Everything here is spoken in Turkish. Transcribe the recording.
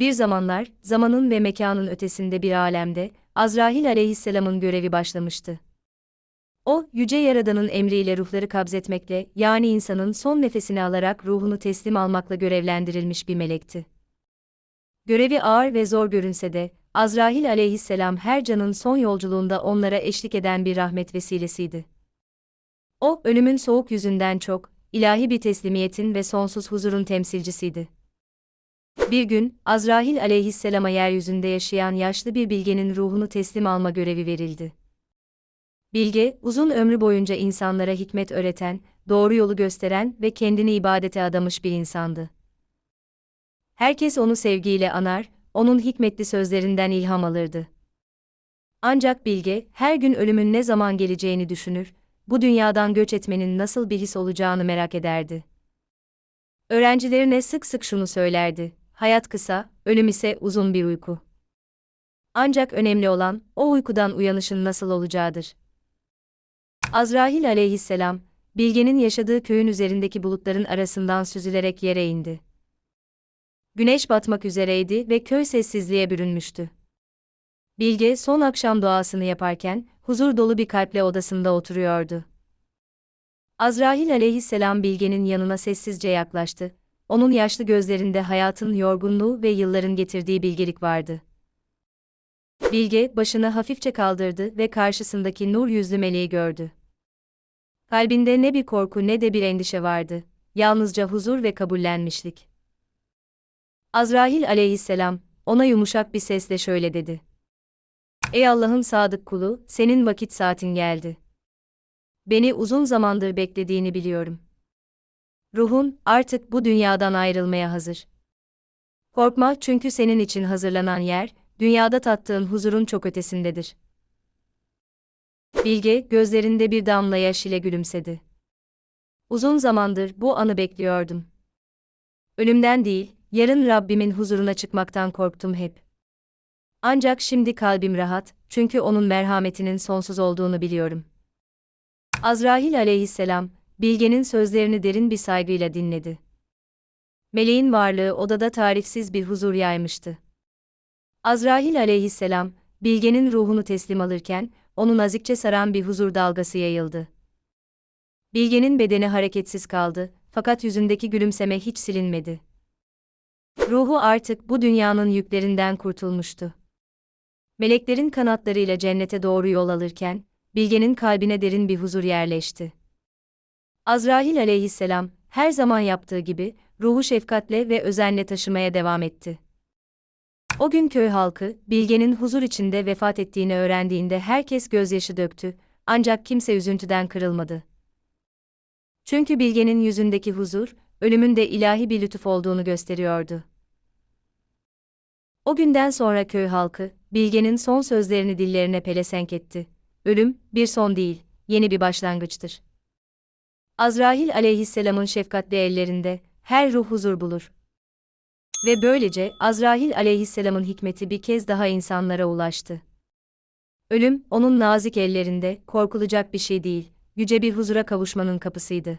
Bir zamanlar, zamanın ve mekanın ötesinde bir alemde, Azrail aleyhisselamın görevi başlamıştı. O, Yüce Yaradan'ın emriyle ruhları kabzetmekle, yani insanın son nefesini alarak ruhunu teslim almakla görevlendirilmiş bir melekti. Görevi ağır ve zor görünse de, Azrail aleyhisselam her canın son yolculuğunda onlara eşlik eden bir rahmet vesilesiydi. O, ölümün soğuk yüzünden çok, ilahi bir teslimiyetin ve sonsuz huzurun temsilcisiydi. Bir gün, Azrail aleyhisselama yeryüzünde yaşayan yaşlı bir bilgenin ruhunu teslim alma görevi verildi. Bilge, uzun ömrü boyunca insanlara hikmet öğreten, doğru yolu gösteren ve kendini ibadete adamış bir insandı. Herkes onu sevgiyle anar, onun hikmetli sözlerinden ilham alırdı. Ancak Bilge, her gün ölümün ne zaman geleceğini düşünür, bu dünyadan göç etmenin nasıl bir his olacağını merak ederdi. Öğrencilerine sık sık şunu söylerdi, hayat kısa, ölüm ise uzun bir uyku. Ancak önemli olan, o uykudan uyanışın nasıl olacağıdır. Azrail aleyhisselam, Bilge'nin yaşadığı köyün üzerindeki bulutların arasından süzülerek yere indi. Güneş batmak üzereydi ve köy sessizliğe bürünmüştü. Bilge son akşam duasını yaparken, huzur dolu bir kalple odasında oturuyordu. Azrail aleyhisselam Bilge'nin yanına sessizce yaklaştı. Onun yaşlı gözlerinde hayatın yorgunluğu ve yılların getirdiği bilgelik vardı. Bilge başını hafifçe kaldırdı ve karşısındaki nur yüzlü meleği gördü. Kalbinde ne bir korku ne de bir endişe vardı. Yalnızca huzur ve kabullenmişlik. Azrail aleyhisselam, ona yumuşak bir sesle şöyle dedi. Ey Allah'ın sadık kulu, senin vakit saatin geldi. Beni uzun zamandır beklediğini biliyorum. Ruhun, artık bu dünyadan ayrılmaya hazır. Korkma çünkü senin için hazırlanan yer, dünyada tattığın huzurun çok ötesindedir. Bilge, gözlerinde bir damla yaş ile gülümsedi. Uzun zamandır bu anı bekliyordum. Ölümden değil, yarın Rabbimin huzuruna çıkmaktan korktum hep. Ancak şimdi kalbim rahat, çünkü onun merhametinin sonsuz olduğunu biliyorum. Azrail aleyhisselam, Bilge'nin sözlerini derin bir saygıyla dinledi. Meleğin varlığı odada tarifsiz bir huzur yaymıştı. Azrail aleyhisselam, Bilge'nin ruhunu teslim alırken, onu nazikçe saran bir huzur dalgası yayıldı. Bilge'nin bedeni hareketsiz kaldı, fakat yüzündeki gülümseme hiç silinmedi. Ruhu artık bu dünyanın yüklerinden kurtulmuştu. Meleklerin kanatlarıyla cennete doğru yol alırken, Bilge'nin kalbine derin bir huzur yerleşti. Azrail aleyhisselam, her zaman yaptığı gibi, ruhu şefkatle ve özenle taşımaya devam etti. O gün köy halkı, Bilge'nin huzur içinde vefat ettiğini öğrendiğinde herkes gözyaşı döktü, ancak kimse üzüntüden kırılmadı. Çünkü Bilge'nin yüzündeki huzur, ölümün de ilahi bir lütuf olduğunu gösteriyordu. O günden sonra köy halkı, Bilge'nin son sözlerini dillerine pelesenk etti. Ölüm, bir son değil, yeni bir başlangıçtır. Azrail aleyhisselamın şefkatli ellerinde, her ruh huzur bulur. Ve böylece Azrail aleyhisselamın hikmeti bir kez daha insanlara ulaştı. Ölüm, onun nazik ellerinde, korkulacak bir şey değil, yüce bir huzura kavuşmanın kapısıydı.